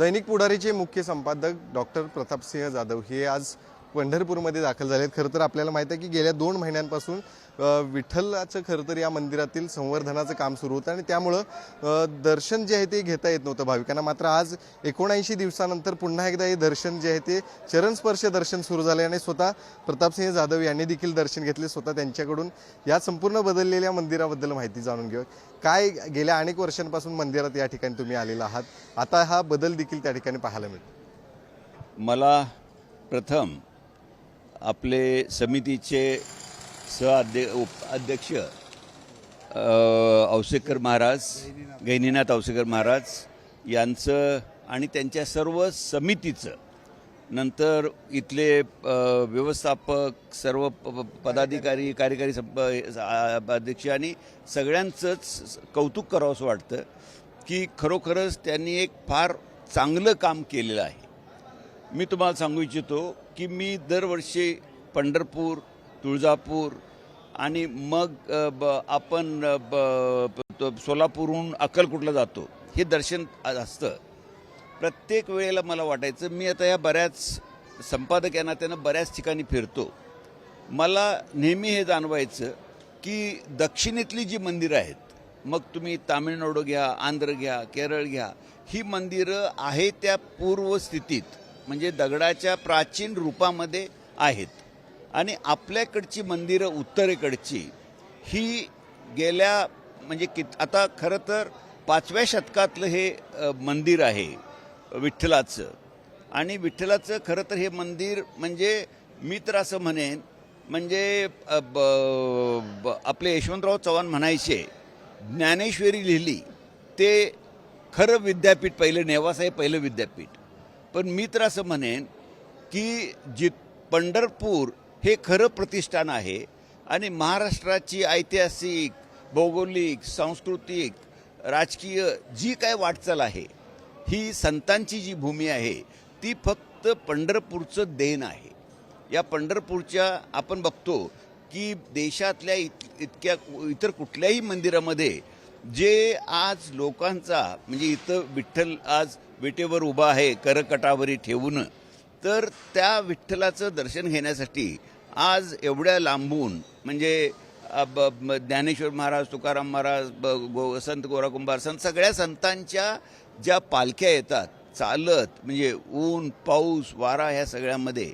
दैनिक पुढारीचे मुख्य संपादक डॉक्टर प्रतापसिंह जाधव हे आज पंढरपूरमध्ये दाखल झाले आहेत खरं तर आपल्याला माहीत आहे की गेल्या दोन महिन्यांपासून विठ्ठलाचं खरं तर या मंदिरातील संवर्धनाचं काम सुरू होतं आणि त्यामुळं दर्शन जे आहे ते घेता येत नव्हतं भाविकांना. मात्र आज एकोणऐंशी दिवसानंतर पुन्हा एकदा हे दर्शन जे आहे ते चरणस्पर्श दर्शन सुरू झाले आणि स्वतः प्रतापसिंह जाधव यांनी देखील दर्शन घेतले. स्वतः त्यांच्याकडून या संपूर्ण बदललेल्या मंदिराबद्दल माहिती जाणून घेऊ काय गेल्या अनेक वर्षांपासून मंदिरात या ठिकाणी तुम्ही आलेला आहात? आता हा बदल देखील त्या ठिकाणी पाहायला मिळतो. मला प्रथम आपले समितीचे सहअध्य उप अध्यक्ष औसेकर महाराज गैनीनाथ औसेकर महाराज यांचं आणि त्यांच्या सर्व समितीचं. नंतर इथले व्यवस्थापक सर्व प- पदाधिकारी कार्यकारी संप अध्यक्ष आणि सगळ्यांचंच कौतुक करावंसं वाटतं की खरोखरच त्यांनी एक फार चांगलं काम केलेलं आहे. मी तुम्हाला सांगू इच्छितो की मी दरवर्षी पंढरपूर तुळजापूर आणि मग ब- आपण ब- तो सोलापूरहून अक्कलकोटला जातो. हे दर्शन असतं. प्रत्येक वेळेला मला वाटायचं मी आता या बऱ्याच संपादक या नात्यानं बऱ्याच ठिकाणी फिरतो. मला नेहमी हे जाणवायचं की दक्षिणेतली जी मंदिरं आहेत मग तुम्ही तामिळनाडू घ्या आंध्र घ्या केरळ घ्या ही मंदिरं आहे त्या पूर्व स्थितीत. म्हणजे दगडाच्या प्राचीन रूपामध्ये आहेत. आणि आपल्याकडची मंदिरं उत्तरेकडची ही गेल्या म्हणजे कित आता खरं तर पाचव्या शतकातलं हे मंदिर आहे विठ्ठलाचं. आणि विठ्ठलाचं खरं तर हे मंदिर म्हणजे मी तर असं म्हणेन म्हणजे ब- ब- आपले यशवंतराव चव्हाण म्हणायचे ज्ञानेश्वरी लिहिली ते खरं विद्यापीठ पहिलं नेवासा हे पहिलं विद्यापीठ. पण मी तर असं म्हणेन की जित पंढरपूर हे खरं प्रतिष्ठान आहे आणि महाराष्ट्राची ऐतिहासिक भौगोलिक सांस्कृतिक राजकीय जी काय वाटचाल आहे ही संतांची जी भूमी आहे ती फक्त पंढरपूरचं देण आहे. या पंढरपूरच्या आपण बघतो की देशातल्या इत इतक्या इतर कुठल्याही मंदिरामध्ये जे आज लोकांचा म्हणजे इथं विठ्ठल आज विटेवर उभा आहे करकटावरी ठेवून तर त्या विठ्ठलाचं दर्शन घेण्यासाठी आज एवढ्या लांबून म्हणजे ब- ज्ञानेश्वर महाराज तुकाराम महाराज ब- गो संत गोराकुंभार संत सगळ्या संतांच्या ज्या पालख्या येतात चालत म्हणजे ऊन पाऊस वारा ह्या सगळ्यामध्ये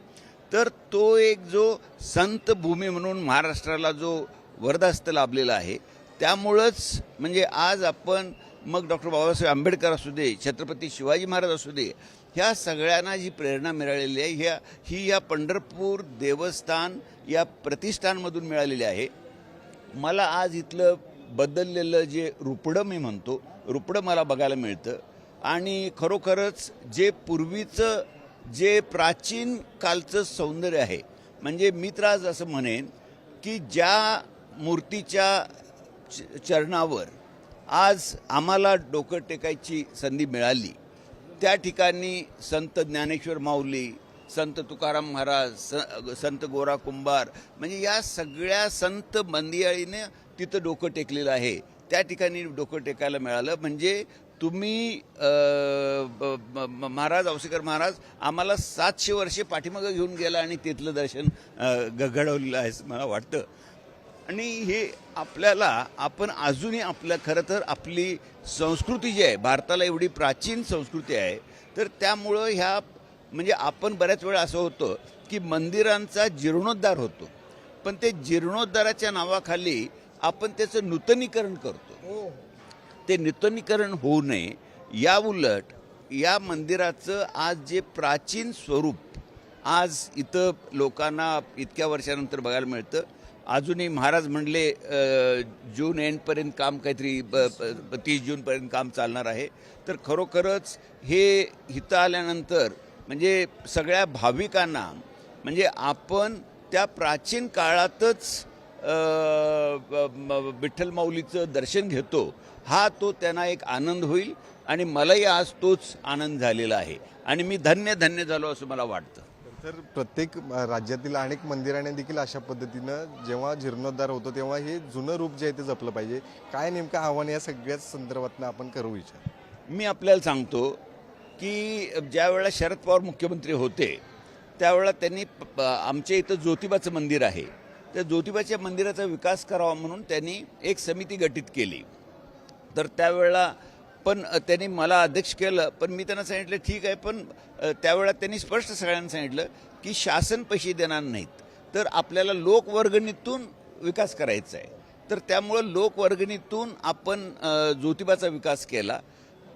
तर तो एक जो संत भूमी म्हणून महाराष्ट्राला जो वरदास्त लाभलेला आहे त्यामुळंच म्हणजे आज आपण मग डॉक्टर बाबासाहेब आंबेडकर असू दे छत्रपती शिवाजी महाराज असू दे ह्या सगळ्यांना जी प्रेरणा मिळालेली आहे ह्या ही या पंढरपूर देवस्थान या प्रतिष्ठानमधून मिळालेली आहे. मला आज इथलं बदललेलं जे रुपडं मी म्हणतो रुपडं मला बघायला मिळतं. आणि खरोखरच जे पूर्वीचं जे प्राचीन कालचं सौंदर्य आहे म्हणजे मी तर आज असं म्हणेन की ज्या मूर्तीच्या च- चरणावर आज आम्हाला डोकं टेकायची संधी मिळाली. त्या ठिकाणी संत ज्ञानेश्वर माऊली संत तुकाराम महाराज संत गोरा कुंभार म्हणजे या सगळ्या संत मंदियाळीने तिथं डोकं टेकलेलं आहे. त्या ठिकाणी डोकं टेकायला मिळालं. म्हणजे तुम्ही महाराज औसेकर महाराज आम्हाला सातशे वर्षे पाठीमागं घेऊन गेला आणि तिथलं दर्शन ग- घडवलेलं आहे असं मला वाटतं. आणि हे आपल्याला आपण अजूनही आपल्या खरं तर आपली संस्कृती जी आहे भारताला एवढी प्राचीन संस्कृती आहे तर त्यामुळं ह्या म्हणजे आपण बऱ्याच वेळा असं होतं की मंदिरांचा जीर्णोद्धार होतो. पण ते जीर्णोद्धाराच्या नावाखाली आपण त्याचं नूतनीकरण करतो. ते नूतनीकरण होऊ नये या उलट या मंदिराचं आज जे प्राचीन स्वरूप आज इथं लोकांना इतक्या वर्षानंतर बघायला मिळतं अजूनही महाराज म्हणले जून एंडपर्यंत काम काहीतरी ब- तीस जूनपर्यंत काम चालणार आहे. तर खरोखरच हे हिथं आल्यानंतर म्हणजे सगळ्या भाविकांना म्हणजे आपण त्या प्राचीन काळातच विठ्ठल माऊलीचं दर्शन घेतो हा तो त्यांना एक आनंद होईल आणि मलाही आज तोच आनंद झालेला आहे. आणि मी धन्य धन्य झालो असं मला वाटतं. तर प्रत्येक राज्यातील अनेक मंदिराने देखील अशा पद्धतीनं जेव्हा जीर्णोद्धार होतो तेव्हा हे जुनं रूप जे आहे ते जपलं पाहिजे. काय नेमकं आव्हान या सगळ्याच संदर्भातनं आपण करू इच्छा मी आपल्याला सांगतो की ज्या वेळेला शरद पवार मुख्यमंत्री होते त्यावेळेला त्यांनी प- आमच्या इथं ज्योतिबाचं मंदिर आहे. त्या ज्योतिबाच्या मंदिराचा विकास करावा म्हणून त्यांनी एक समिती गठीत केली. तर त्यावेळेला पण त्यांनी मला अध्यक्ष केलं पण मी त्यांना सांगितलं ठीक आहे पण त्यावेळा त्यांनी स्पष्ट सगळ्यांना सांगितलं की शासन पैसे देणार नाहीत. तर आपल्याला लोकवर्गणीतून विकास करायचा आहे. तर त्यामुळं लोकवर्गणीतून आपण ज्योतिबाचा विकास केला.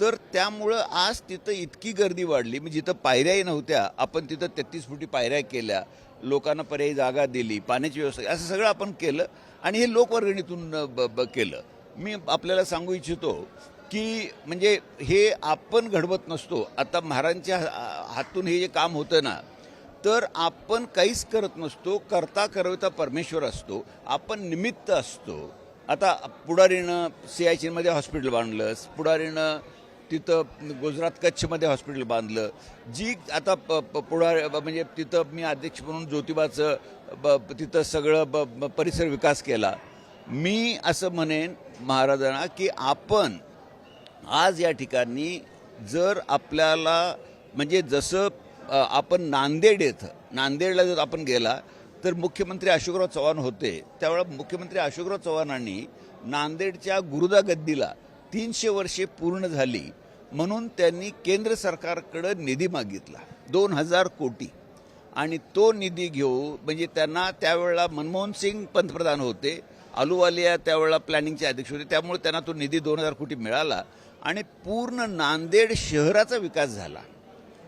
तर त्यामुळं आज तिथं इतकी गर्दी वाढली. मी जिथं पायऱ्याही नव्हत्या आपण तिथं तेहतीस फुटी पायऱ्या केल्या. लोकांना पर्यायी जागा दिली पाण्याची व्यवस्था असं सगळं आपण केलं आणि हे लोकवर्गणीतून ब- ब- केलं. मी आपल्याला सांगू इच्छितो की म्हणजे हे आपण घडवत नसतो. आता महाराजांच्या हा- हातून हे जे काम होतं ना तर आपण काहीच करत नसतो. करता करवता परमेश्वर असतो. आपण निमित्त असतो. आता पुढारीनं सियाचीनमध्ये हॉस्पिटल बांधलं पुढारीनं तिथं गुजरात कच्छमध्ये हॉस्पिटल बांधलं. जी आता प प- पुढार म्हणजे तिथं मी अध्यक्ष म्हणून ज्योतिबाचं ब ब- तिथं सगळं ब ब- परिसर विकास केला. मी असं म्हणेन महाराजांना की आपण आज या ठिकाणी जर आपल्याला म्हणजे जसं आपण नांदेड येतं नांदेडला जर आपण गेला तर मुख्यमंत्री अशोकराव चव्हाण होते. त्यावेळेला मुख्यमंत्री अशोकराव चव्हाणांनी नांदेडच्या गुरुदा गद्दीला तीनशे वर्षे पूर्ण झाली. म्हणून त्यांनी केंद्र सरकारकडं निधी मागितला दोन हजार कोटी. आणि तो निधी घेऊ म्हणजे त्यांना त्यावेळेला मनमोहन सिंग पंतप्रधान होते. अलुवालिया त्यावेळेला प्लॅनिंगचे अध्यक्ष होते. त्यामुळे त्यांना तो निधी दोन हजार कोटी मिळाला. आणि पूर्ण नांदेड शहराचा विकास झाला.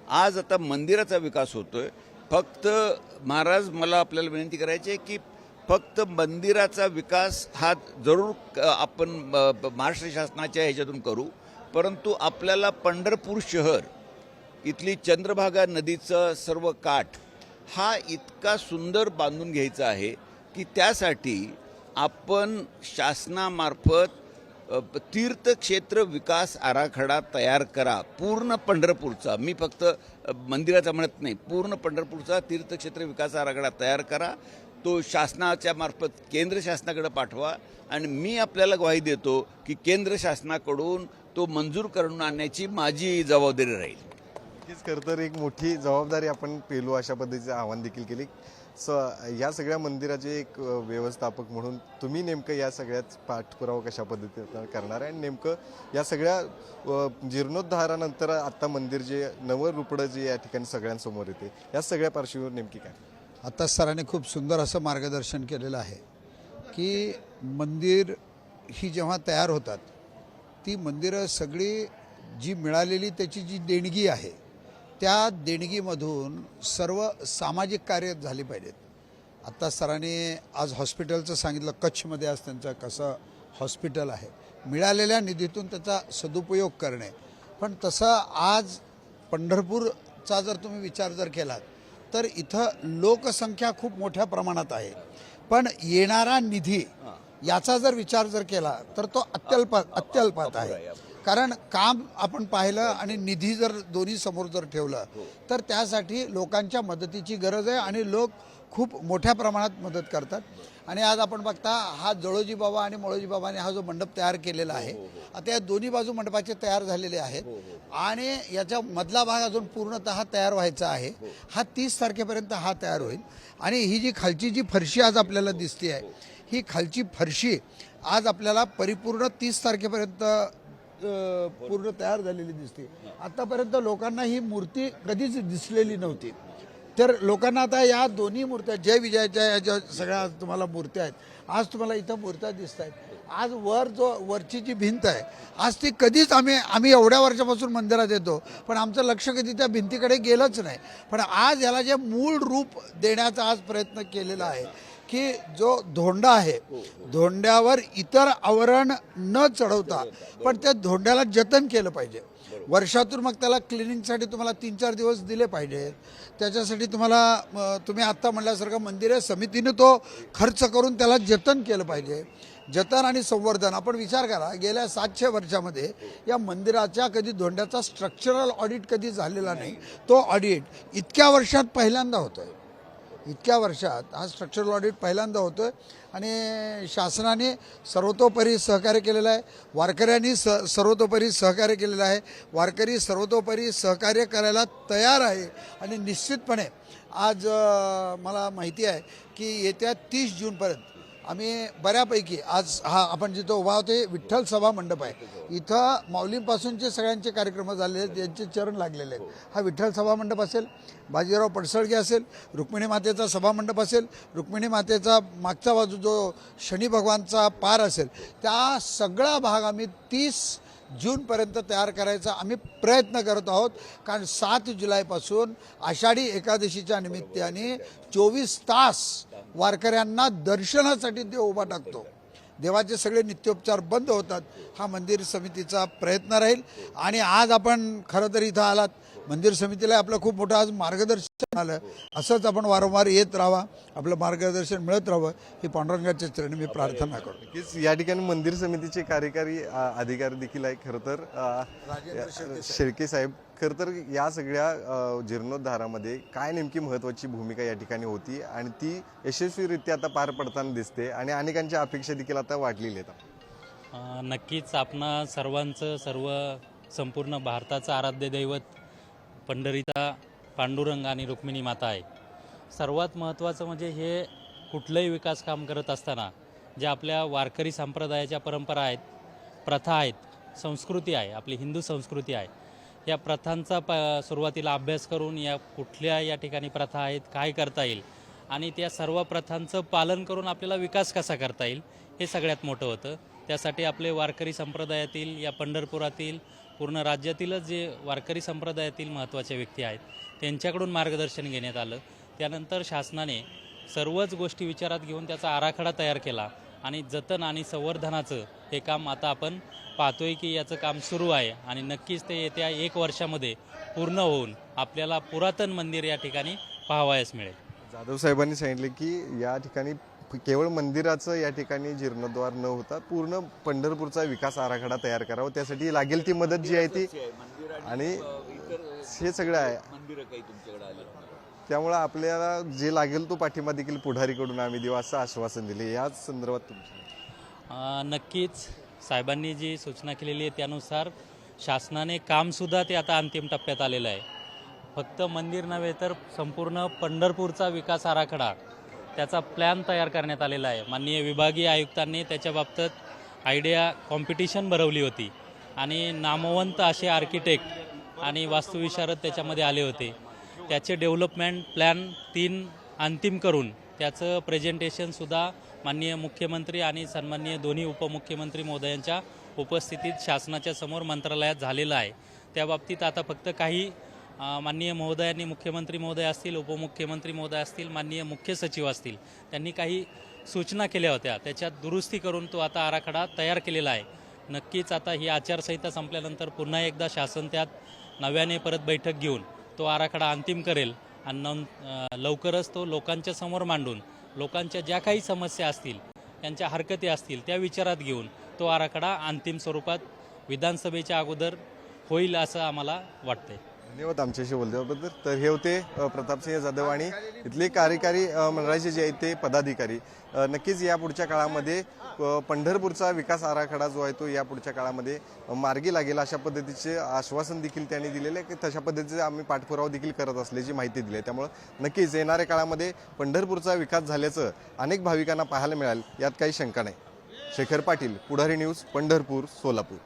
आज आता मंदिराचा विकास होतोय. फक्त महाराज मला आपल्याला विनंती करायची आहे की फक्त मंदिराचा विकास हा जरूर आपण महाराष्ट्र शासनाच्या ह्याच्यातून करू. परंतु आपल्याला पंढरपूर शहर इथली चंद्रभागा नदीचं सर्व काठ हा इतका सुंदर बांधून घ्यायचा आहे की त्यासाठी आपण शासनामार्फत तीर्थक्षेत्र विकास आराखडा तयार करा. पूर्ण पंढरपूरचा. मी फक्त मंदिराचा म्हणत नाही. पूर्ण पंढरपूरचा तीर्थक्षेत्र विकास आराखडा तयार करा. तो शासनाच्या मार्फत केंद्र शासनाकडे पाठवा आणि मी आपल्याला ग्वाही देतो की केंद्र शासनाकडून तो मंजूर करून आणण्याची माझी जबाबदारी राहील. नक्कीच. खरं तर एक मोठी जबाबदारी आपण पेलू अशा पद्धतीचं आवाहन देखील केली. स या सगळ्या मंदिराचे एक व्यवस्थापक म्हणून तुम्ही नेमकं या सगळ्यात पाठपुरावा कशा पद्धतीनं करणार आहे? आणि नेमकं या सगळ्या जीर्णोद्धारानंतर आत्ता मंदिर जे नवं रुपडं जे या ठिकाणी सगळ्यांसमोर येते या सगळ्या पार्श्वभूमीवर नेमकी काय? आत्ता सरांनी खूप सुंदर असं मार्गदर्शन केलेलं आहे की मंदिर ही जेव्हा तयार होतात ती मंदिरं सगळी जी मिळालेली त्याची जी देणगी आहे त्या देणगीमधून सर्व सामाजिक कार्य झाली पाहिजेत. आत्ता सरांनी आज हॉस्पिटलचं सांगितलं कच्छमध्ये आज त्यांचं कसं हॉस्पिटल आहे. मिळालेल्या निधीतून त्याचा सदुपयोग करणे. पण तसं आज पंढरपूरचा जर तुम्ही विचार जर केलात तर इथं लोकसंख्या खूप मोठ्या प्रमाणात आहे. पण येणारा निधी याचा जर विचार जर केला तर तो अत्यल्प अत्यल्पात आहे. कारण काम आपण पाहिलं आणि निधी जर दोन्ही समोर जर ठेवलं तर त्यासाठी लोकांच्या मदतीची गरज आहे आणि लोक खूप मोठ्या प्रमाणात मदत करतात. आणि आज आपण बघता हा जळोजी बाबा आणि मळोजी बाबाने हा जो मंडप तयार केलेला आहे आता या दोन्ही बाजू मंडपाचे तयार झालेले आहेत. आणि याच्या मधला भाग अजून पूर्णतः तयार व्हायचा आहे. हा. तीस तारखेपर्यंत हा तयार होईल. आणि ही जी खालची जी फरशी आज आपल्याला दिसते आहे ही खालची फरशी आज आपल्याला परिपूर्ण तीस तारखेपर्यंत पूर्ण तयार झालेली दिसते. आतापर्यंत लोकांना ही मूर्ती कधीच दिसलेली नव्हती. तर लोकांना आता या दोन्ही मूर्त्या जय विजयाच्या या ज्या सगळ्या तुम्हाला मूर्त्या आहेत आज तुम्हाला इथं मूर्त्या दिसत आहेत आज वर जो वरची जी भिंत आहे आज ती कधीच आम्ही आम्ही एवढ्या वर्षापासून मंदिरात येतो पण आमचं लक्ष कधी त्या भिंतीकडे गेलंच नाही. पण आज याला जे मूळ रूप देण्याचा आज प्रयत्न केलेला आहे की जो धोंडा आहे धोंड्यावर इतर आवरण न चढवता पण त्या धोंड्याला जतन केलं पाहिजे. वर्षातून मग त्याला क्लिनिंगसाठी तुम्हाला तीन चार दिवस दिले पाहिजेत त्याच्यासाठी तुम्हाला तुम्ही आत्ता म्हणल्यासारखं मंदिरे समितीने तो खर्च करून त्याला जतन केलं पाहिजे. जतन आणि संवर्धन आपण विचार करा गेल्या सातशे वर्षामध्ये या मंदिराच्या कधी धोंड्याचा स्ट्रक्चरल ऑडिट कधी झालेला नाही तो ऑडिट इतक्या वर्षात पहिल्यांदा होतोय. इतक्या वर्षात हा स्ट्रक्चरल ऑडिट पहिल्यांदा होतं आणि शासनाने सर्वतोपरी सहकार्य केलेलं आहे. वारकऱ्यांनी स सर्वतोपरी सहकार्य केलेलं आहे. वारकरी सर्वतोपरी सहकार्य करायला तयार आहे. आणि निश्चितपणे आज मला माहिती आहे की येत्या तीस जूनपर्यंत आम्ही बऱ्यापैकी आज हा आपण जिथं उभा होते विठ्ठल सभा मंडप आहे. इथं माऊलींपासूनचे सगळ्यांचे कार्यक्रम झालेले आहेत त्यांचे चरण लागलेले आहेत. हा विठ्ठल सभा मंडप असेल बाजीराव पडसळगे असेल रुक्मिणी मातेचा सभा मंडप असेल रुक्मिणी मातेचा मागचा बाजू जो शनी भगवानचा पार असेल त्या सगळा भाग आम्ही तीस जूनपर्यंत तयार करायचा आम्ही प्रयत्न करत आहोत. कारण सात जुलैपासून आषाढी एकादशीच्या निमित्ताने चोवीस तास वारकऱ्यांना दर्शनासाठी देव उभा टाकतो. देवाचे सगळे नित्योपचार बंद होतात. हा मंदिर समितीचा प्रयत्न राहील. आणि आज आपण खरं तर इथं आलात. मंदिर समितीला आपलं खूप मोठं आज मार्गदर्शन आलं. असंच आपण वारंवार येत राहावा. आपलं मार्गदर्शन मिळत राहावं ही पांडुरंगाच्या चरणी मी प्रार्थना करतो. नक्कीच या ठिकाणी मंदिर समितीचे कार्यकारी अधिकारी देखील आहे खरं तर. शेळके साहेब. खरं तर या सगळ्या जीर्णोद्धारामध्ये काय नेमकी महत्त्वाची भूमिका या ठिकाणी होती आणि ती यशस्वीरित्या आता पार पडताना दिसते आणि अनेकांच्या अपेक्षा देखील आता वाढलेली आहेत. नक्कीच आपणा सर्वांचं सर्व संपूर्ण भारताचं आराध्य दैवत पंढरीचा पांडुरंग आणि रुक्मिणी माता आहे. सर्वात महत्त्वाचं म्हणजे हे कुठलंही विकास काम करत असताना जे आपल्या वारकरी संप्रदायाच्या परंपरा आहेत प्रथा आहेत संस्कृती आहे आपली हिंदू संस्कृती आहे या प्रथांचा प सुरुवातीला अभ्यास करून या कुठल्या या ठिकाणी प्रथा आहेत काय करता येईल आणि त्या सर्व प्रथांचं पालन करून आपल्याला विकास कसा करता येईल हे सगळ्यात मोठं होतं. त्यासाठी आपले वारकरी संप्रदायातील या पंढरपुरातील पूर्ण राज्यातीलच जे वारकरी संप्रदायातील महत्त्वाच्या व्यक्ती आहेत त्यांच्याकडून मार्गदर्शन घेण्यात आलं. त्यानंतर शासनाने सर्वच गोष्टी विचारात घेऊन त्याचा आराखडा तयार केला आणि जतन आणि संवर्धनाचं हे काम आता आपण पाहतोय की याचं काम सुरू आहे आणि नक्कीच ते येत्या एक वर्षामध्ये पूर्ण होऊन आपल्याला पुरातन मंदिर या ठिकाणी पाहावयास मिळेल. जाधव साहेबांनी सांगितले की या ठिकाणी केवळ मंदिराचं या ठिकाणी जीर्णोद्वार न होता पूर्ण पंढरपूरचा विकास आराखडा तयार करावा. त्यासाठी लागेल ती मदत जी आहे ती. आणि हे सगळं आहे. मंदिरं काही तुमच्याकडे आले त्यामुळे आपल्याला जे लागेल तो पाठिंबा देखील पुढारीकडून आम्ही देऊ असं आश्वासन दिले. याच संदर्भात तुमचं नक्कीच. साहेबांनी जी सूचना केलेली आहे त्यानुसार शासनाने कामसुद्धा ते आता अंतिम टप्प्यात आलेलं आहे. फक्त मंदिर नव्हे तर संपूर्ण पंढरपूरचा विकास आराखडा त्याचा प्लॅन तयार करण्यात आलेला आहे. माननीय विभागीय आयुक्तांनी त्याच्या बाबतीत आयडिया कॉम्पिटिशन भरवली होती. आणि नामवंत असे आर्किटेक्ट आणि वास्तुविशारद त्याच्यामध्ये आले होते. त्याचे डेव्हलपमेंट प्लॅन तीन अंतिम करून त्याचं प्रेझेंटेशनसुद्धा माननीय मुख्यमंत्री आणि सन्माननीय दोन्ही उपमुख्यमंत्री महोदयांच्या उपस्थितीत शासनाच्या समोर मंत्रालयात झालेलं आहे. त्या बाबतीत आता फक्त काही माननीय महोदयांनी मुख्यमंत्री महोदय असतील उपमुख्यमंत्री महोदय असतील माननीय मुख्य सचिव असतील त्यांनी काही सूचना केल्या होत्या. त्याच्यात दुरुस्ती करून तो आता आराखडा तयार केलेला आहे. नक्कीच आता ही आचारसंहिता संपल्यानंतर पुन्हा एकदा शासन त्यात नव्याने परत बैठक घेऊन तो आराखडा अंतिम करेल आणि लवकरच तो लोकांच्या समोर मांडून लोकांच्या ज्या काही समस्या असतील त्यांच्या हरकती असतील त्या विचारात घेऊन तो आराखडा अंतिम स्वरूपात विधानसभेच्या अगोदर होईल असं आम्हाला वाटतंय. धन्यवाद आमच्याशी बोलल्याबद्दल. तर हे होते प्रतापसिंह जाधव आणि इथले कार्यकारी मंडळाचे जे आहेत ते पदाधिकारी. नक्कीच या पुढच्या काळामध्ये पंढरपूरचा विकास आराखडा जो आहे तो या पुढच्या काळामध्ये मार्गी लागेल अशा पद्धतीचे आश्वासन देखील त्यांनी दिलेले आहे. की तशा पद्धतीचे आम्ही पाठपुरावा देखील करत असल्याची माहिती दिली आहे. त्यामुळं नक्कीच येणाऱ्या काळामध्ये पंढरपूरचा विकास झाल्याचं अनेक भाविकांना पाहायला मिळाल यात काही शंका नाही. शेखर पाटील पुढारी न्यूज पंढरपूर सोलापूर.